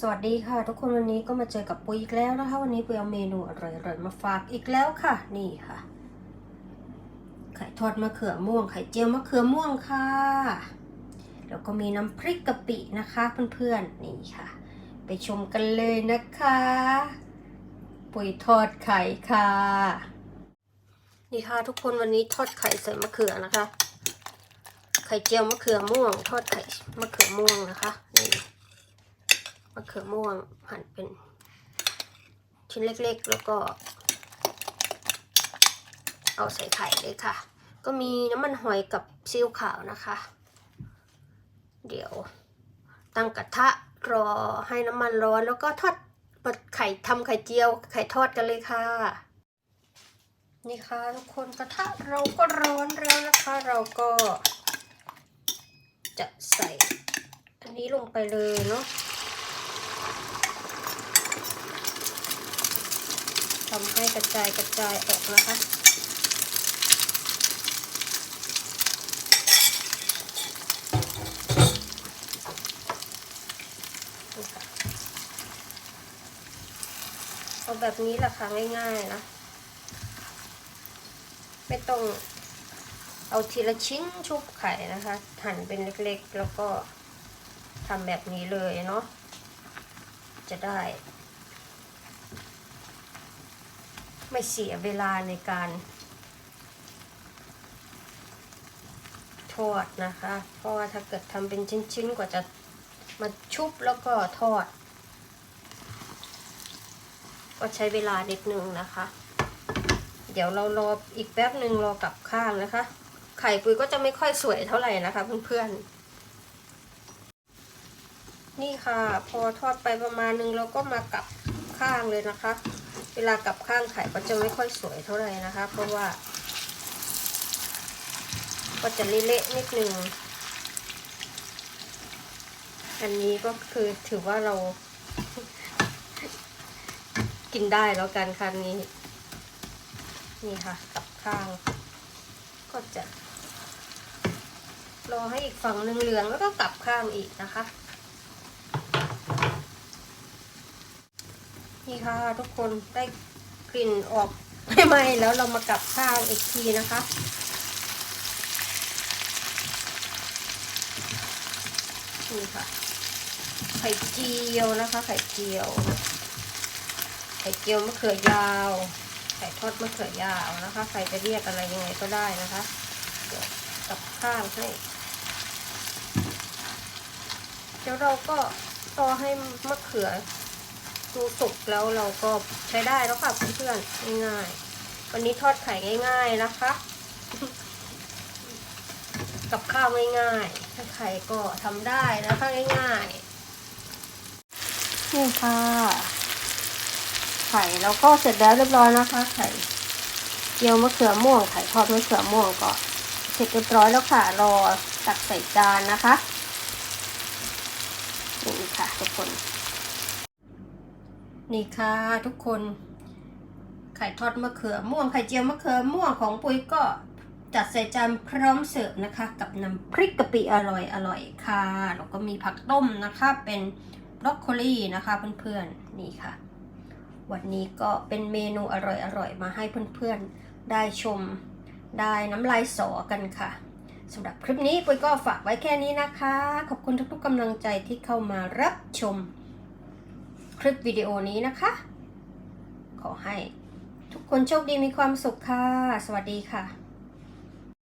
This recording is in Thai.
สวัสดีค่ะ ทุกคนวันนี้ก็มาเจอกับปุยอีกแล้วนะคะ วันนี้ปุยเอาเมนูอร่อยๆมาฝากอีกแล้วค่ะ นี่ค่ะ ไข่ทอดมะเขือม่วง ไข่เจียวมะเขือม่วงค่ะ แล้วก็มีน้ำพริกกะปินะคะเพื่อนๆนี่ค่ะ ไปชมกันเลยนะคะ ปุยทอดไข่ค่ะ นี่ค่ะทุกคนวันนี้ทอดไข่ใส่มะเขือนะคะ ไข่เจียวมะเขือม่วง ทอดไข่มะเขือม่วงนะคะนี่ มะเขือม่วงหั่นเป็นชิ้นเล็กๆ แล้วก็ เอาใส่ไข่เลยค่ะ ก็มีน้ำมันหอยกับซีอิ๊วขาวนะคะ เดี๋ยวตั้งกระทะรอให้น้ำมันร้อนแล้วก็ทอดปดไข่ทำไข่เจียว ไข่ทอดกันเลยค่ะ นี่ค่ะทุกคนกระทะเราก็ร้อนแล้วนะคะ เราก็จะใส่อันนี้ลงไปเลยเนาะ ทำให้กระจายกระจายออกนะคะเอาแบบนี้แหละค่ะง่ายๆนะ ไม่ต้องเอาทีละชิ้นชุบไข่นะคะ หั่นเป็นเล็กๆ แล้วก็ทำแบบนี้เลยเนาะจะได้ ไม่เสียเวลาในการทอดนะคะ เพราะว่าถ้าเกิดทำเป็นชิ้นๆกว่าจะมาชุบแล้วก็ทอด ก็ใช้เวลานิดนึงนะคะ เดี๋ยวเรารออีกแป๊บหนึ่งรอกลับข้างนะคะ ไข่ปุยก็จะไม่ค่อยสวยเท่าไหร่นะคะเพื่อนๆ นี่ค่ะ พอทอดไปประมาณนึงเราก็มากลับข้างเลยนะคะ เวลากลับข้างไข่ก็จะไม่ค่อยสวยเท่าไหร่นะคะ เพราะว่า ก็จะเละๆนิดนึง อันนี้ก็คือถือว่าเรา กินได้แล้วกันคันนี้ นี่ค่ะกลับข้าง ก็จะรอให้อีกฝั่งหนึ่งเหลืองแล้วก็กลับข้างอีกนะคะ นี่ค่ะทุกคนได้กลิ่นออกไม่ไหมแล้วเรามากลับข้างอีกทีนะคะ นี่ค่ะ ไข่เจียวนะคะ ไข่เจียว ไข่เจียวมะเขือยาว ไข่ทอดมะเขือยาวนะคะ ใครจะเรียกอะไรยังไงก็ได้นะคะ เดี๋ยวกลับข้างให้ เดี๋ยวเราก็รอให้มะเขือ ดูสุกแล้วเราก็ใช้ได้แล้วค่ะเพื่อนๆง่ายๆ วันนี้ทอดไข่ง่าย ๆนะคะ กับข้าวง่ายๆถ้าใครก็ทำได้นะคะง่ายๆนี่ค่ะไข่แล้วก็เสร็จแล้วเรียบร้อยนะคะ ไข่เจียวมะเขือม่วงไข่ทอดมะเขือม่วงก็เสร็จเรียบร้อยแล้วค่ะรอตักใส่จานนะคะนี่ค่ะทุกคน นี่ค่ะทุกคน ไข่ทอดมะเขือม่วงไข่เจียวมะเขือม่วงของปุ้ยก็จัดใส่จานพร้อมเสิร์ฟนะคะ กับน้ำพริกกะปิอร่อยอร่อยค่ะแล้วก็มีผักต้มนะคะ เป็นบรอกโคลีนะคะเพื่อนๆนี่ค่ะ วันนี้ก็เป็นเมนูอร่อยๆมาให้เพื่อนๆได้ชมได้น้ำลายสอกันค่ะสำหรับคลิปนี้ปุ้ยก็ฝากไว้แค่นี้นะคะ ขอบคุณทุกๆกำลังใจที่เข้ามารับชม ลิปวิดีโอนี้นะคะ ขอให้ทุกคนโชคดีมีความสุขค่ะ สวัสดีค่ะ